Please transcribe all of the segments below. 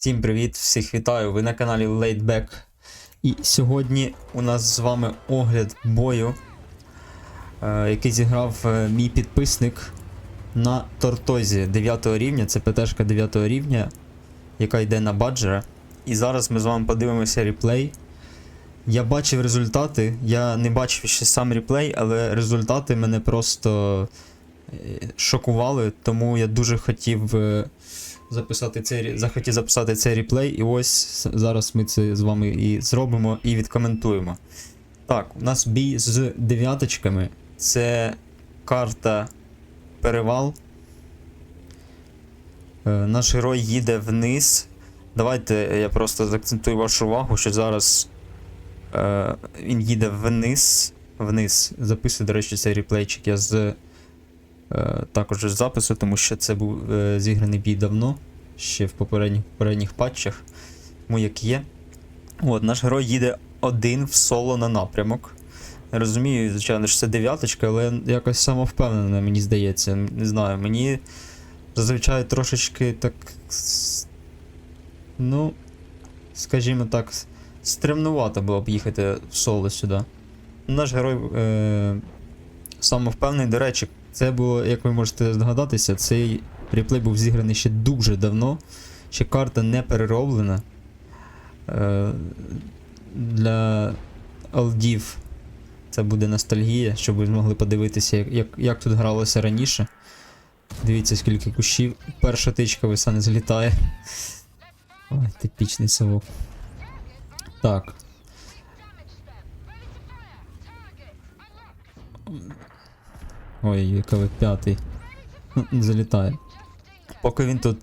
Всім привіт, всіх вітаю! Ви на каналі Laidback. І сьогодні у нас з вами огляд бою, е, який зіграв е, мій підписник на Тортозі 9 рівня. Це ПТшка 9 рівня, яка йде на баджера. І зараз ми з вами подивимося реплей. Я бачив результати, я не бачив ще сам реплей, але результати мене просто е, шокували, тому я дуже хотів. Записати цей захотів записати цей реплей, і ось зараз ми це з вами і зробимо і відкоментуємо. Так, у нас бій з дев'яточками. Це карта перевал. Е, наш герой їде вниз. Давайте я просто заакцентую вашу увагу, що зараз е, він їде вниз. Вниз. Записую, до речі, цей реплейчик я з також запису, тому що це був е, зіграний бій давно, ще в попередніх, попередніх патчах, тому як є. От, наш герой їде один в соло на напрямок. Розумію, звичайно, що це дев'яточка, але якось самовпевнена, мені здається. Не знаю, мені зазвичай трошечки так. Ну, скажімо так, стремнувато було б їхати в соло сюди. Наш герой е- самовпевнений, до речі, це було, як ви можете здогадатися, цей реплей був зіграний ще дуже давно. Ще карта не перероблена. Е, для алдів це буде ностальгія, щоб ви змогли подивитися, як, як, як тут гралося раніше. Дивіться, скільки кущів. Перша тичка веса не злітає. Ой, типічний совок. Так. Ой, КВ-5. Ну, залітає. Поки він тут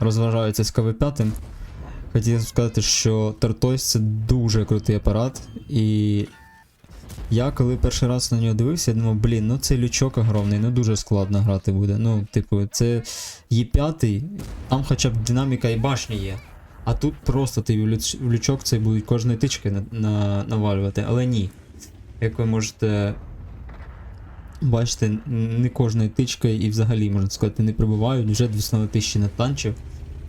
розважається з КВ-5, хотів сказати, що Тортойс це дуже крутий апарат. І я коли перший раз на нього дивився, я думав, блін, ну цей лючок огромний, ну дуже складно грати буде. Ну, типу, це Є5, там хоча б динаміка і башня є. А тут просто ти в лючок цей будуть кожної тички на, на, навалювати, але ні. Як ви можете Бачите, не кожною тичкою і взагалі, можна сказати, не прибувають. Вже 200 тисячі натанчив.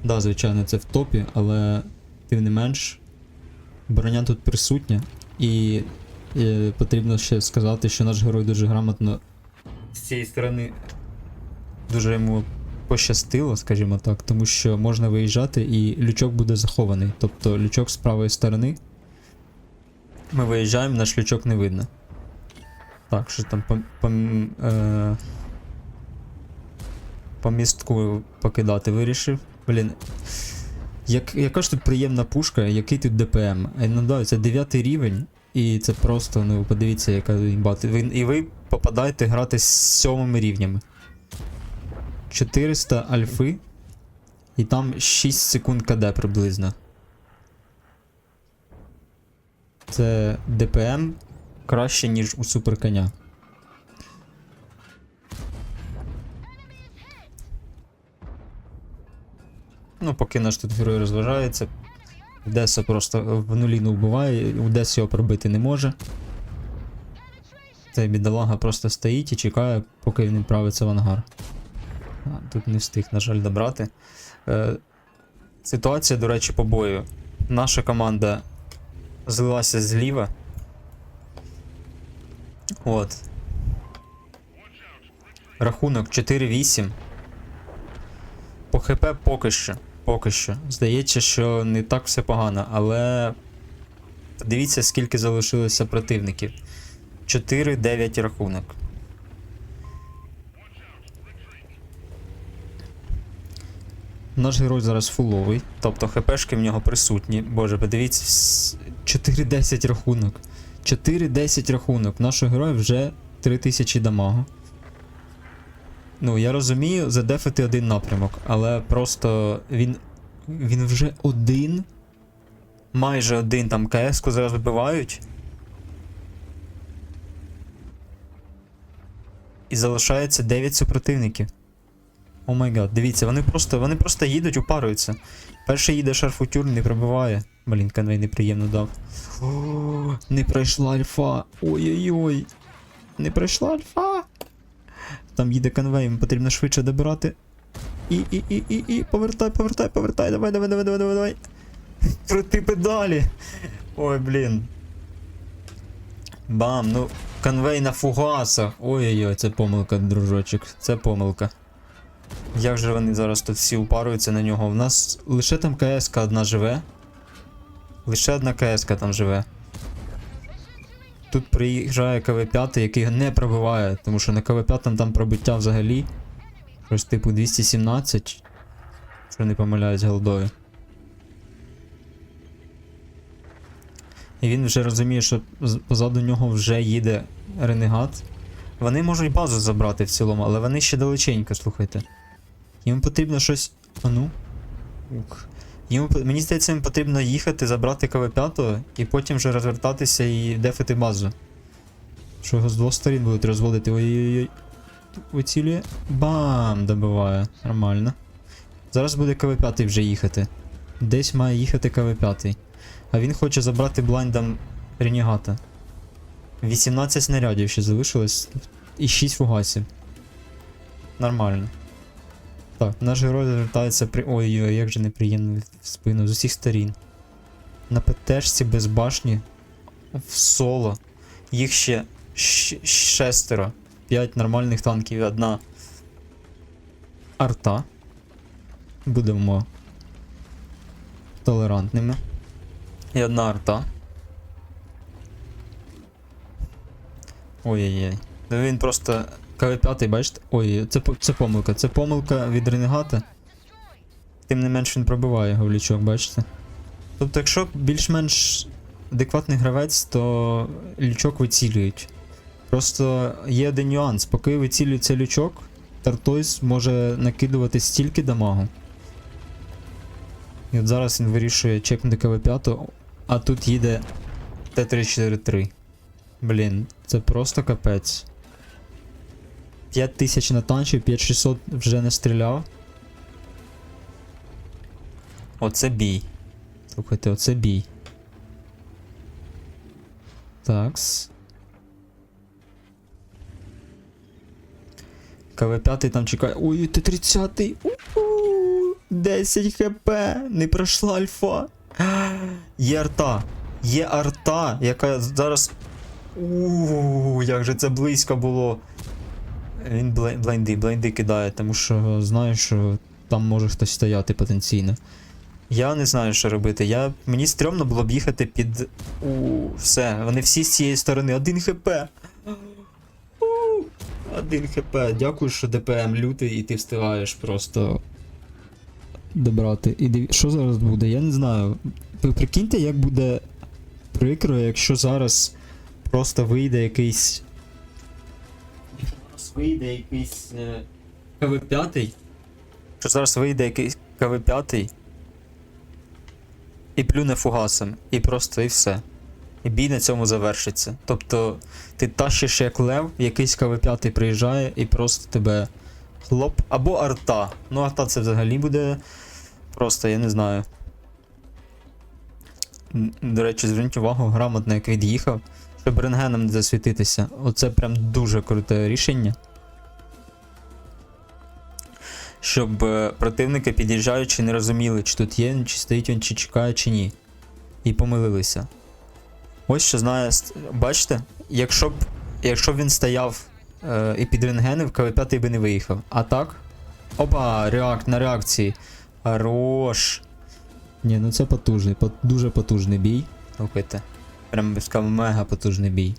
Да, звичайно, це в топі, але тим не менш, броня тут присутня. І е, потрібно ще сказати, що наш герой дуже грамотно з цієї сторони дуже йому пощастило, скажімо так, тому що можна виїжджати і лючок буде захований. Тобто лючок з правої сторони. Ми виїжджаємо, наш лючок не видно. Так, що там по, по, е, по містку покидати вирішив. Блін. Як, яка ж тут приємна пушка, який тут ДПМ? Е, Ну це 9 рівень, і це просто, ну подивіться, яка імбат. Ви, і ви попадаєте грати з сьомими рівнями. 400 альфи. І там 6 секунд КД приблизно. Це ДПМ краще, ніж у суперконя. Ну, поки наш тут герой розважається. Деса просто в нулі не вбиває, Дес його пробити не може. Цей бідолага просто стоїть і чекає, поки він відправиться в ангар. А, тут не встиг, на жаль, добрати. Е, ситуація, до речі, по бою. Наша команда злилася зліва. От. Рахунок 4-8. По ХП поки що. Поки що. Здається, що не так все погано, але. Подивіться, скільки залишилося противників. 4-9 рахунок. Наш герой зараз фуловий, тобто ХПшки в нього присутні. Боже, подивіться, вс- 4-10 рахунок. 4-10 рахунок. Нашого героя вже 3000 дамагу. Ну, я розумію, задефити один напрямок, але просто він. Він вже один. Майже один там КС-ку зараз вибивають. І залишається 9 супротивників. О май гад, дивіться, вони просто, вони просто їдуть, упаруються. Перший їде шарфутюр, не пробиває. Блін, конвей неприємно дав. О, не пройшла альфа. Ой-ой-ой. Не пройшла альфа. Там їде конвей, потрібно швидше добирати. і, і, і, і, і, повертай, повертай, повертай, давай, давай, давай, давай, давай, давай. Крути педалі. Ой, блін. Бам, ну, конвей на фугасах. Ой-ой-ой, це помилка, дружочок, це помилка. Як же вони зараз тут всі упаруються на нього? У нас лише там КСК одна живе. Лише одна КСК там живе. Тут приїжджає КВ-5, який не пробиває, тому що на КВ-5 там пробиття взагалі. Щось типу 217. Що не помиляюсь голдою. І він вже розуміє, що позаду нього вже їде ренегат. Вони можуть базу забрати в цілому, але вони ще далеченько, слухайте. Їм потрібно щось. А ну. Ух. По- мені здається, їм потрібно їхати, забрати КВ-5 і потім вже розвертатися і дефити базу. Що його з двох сторін будуть розводити. Ой-ой-ой. Вицілює. Бам! Добиває. Нормально. Зараз буде КВ-5 вже їхати. Десь має їхати КВ-5. А він хоче забрати блайндом Ренігата. 18 снарядів ще залишилось. І 6 фугасів. Нормально. Так, наш герой звертається при. Ой-ой, як же неприємно в спину з усіх сторін. На ПТшці без башні. В соло. Їх ще шестеро. П'ять нормальних танків і одна. Арта. Будемо толерантними. І одна арта. Ой-ой-ой. Він просто КВ-5, бачите? Ой, це, це помилка. Це помилка від ренегата. Тим не менш він пробиває говлячок, бачите? Тобто, якщо більш-менш адекватний гравець, то лючок вицілюють. Просто є один нюанс. Поки вицілюється лючок, Тартойс може накидувати стільки дамагу. І от зараз він вирішує чекнути КВ-5, а тут їде Т-343. Блін, це просто капець. 5000 натанчив, 5600 вже не стріляв. Оце бій. Слухайте, оце бій. Такс. КВ-5 там чекає. Ой, Т-30. У-у, 10 хп. Не пройшла альфа. Є арта. Є арта, яка зараз. Ууу, як же це близько було. Він блай- блайнди, блайнди кидає, тому що знаю, що там може хтось стояти потенційно. Я не знаю, що робити. Я... Мені стрьомно було б їхати під. У, все. Вони всі з цієї сторони. Один хп. У, Один хп. Дякую, що ДПМ лютий, і ти встигаєш просто. Добрати. І диві... Що зараз буде? Я не знаю. Ви прикиньте, як буде прикро, якщо зараз просто вийде якийсь. Зараз вийде якийсь. е, КВ-5. Що зараз вийде якийсь КВ-5 і плюне фугасом. І просто і все. І бій на цьому завершиться. Тобто ти тащиш як лев, якийсь КВ-5 приїжджає і просто тебе хлоп. Або арта. Ну, арта це взагалі буде. Просто я не знаю. До речі, зверніть увагу, грамотно як від'їхав, щоб рентгеном не засвітитися. Оце прям дуже круте рішення. Щоб е, противники, під'їжджаючи, не розуміли, чи тут є, чи стоїть він, чи чекає, чи ні. І помилилися. Ось що знає. Бачите, якщо б, якщо б він стояв е, і під рентгенив, КВ-5 би не виїхав. А так? Опа, реак, на реакції. Хорош. Ні, ну це потужний, пот- дуже потужний бій. Слухайте. Прям би мега потужний бій.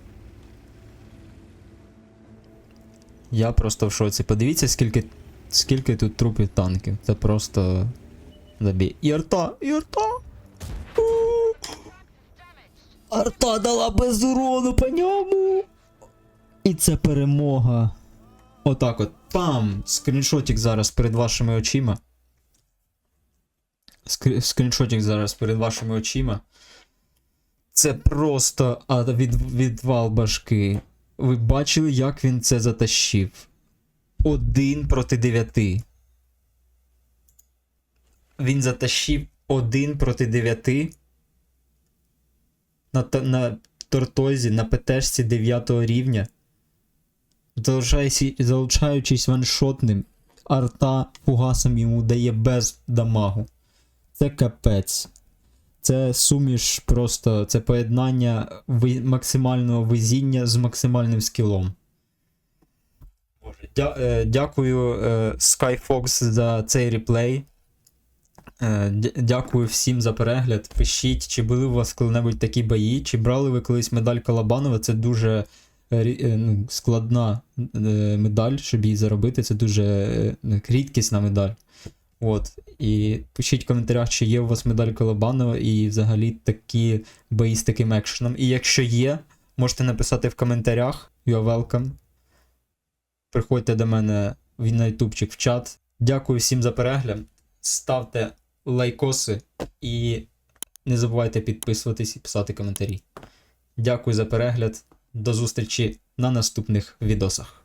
Я просто в шоці. Подивіться, скільки, скільки тут трупів танків. Це просто забій. І арта! І арта! Арта дала без урону по ньому! І це перемога. Отак от. Пам! Скріншотик зараз перед вашими очима. Скрі- Скріншотик зараз перед вашими очима. Це просто від, відвал башки. Ви бачили, як він це затащив? Один проти дев'яти. Він затащив один проти дев'яти. На, на тортозі, на ПТшці 9 рівня. Залишаючись ваншотним. арта фугасом йому дає без дамагу. Це капець. Це суміш просто, це поєднання максимального везіння з максимальним скілом. Дя, е, дякую е, Skyfox за цей реплей. Е, дякую всім за перегляд. Пишіть, чи були у вас коли-небудь такі бої, чи брали ви колись медаль Калабанова. Це дуже ну, складна медаль, щоб її заробити. Це дуже е, рідкісна медаль. От. І пишіть в коментарях, чи є у вас медаль Колобанова і взагалі такі бої з таким екшеном. І якщо є, можете написати в коментарях. You are welcome. Приходьте до мене на ютубчик в чат. Дякую всім за перегляд. Ставте лайкоси і не забувайте підписуватись і писати коментарі. Дякую за перегляд. До зустрічі на наступних відосах.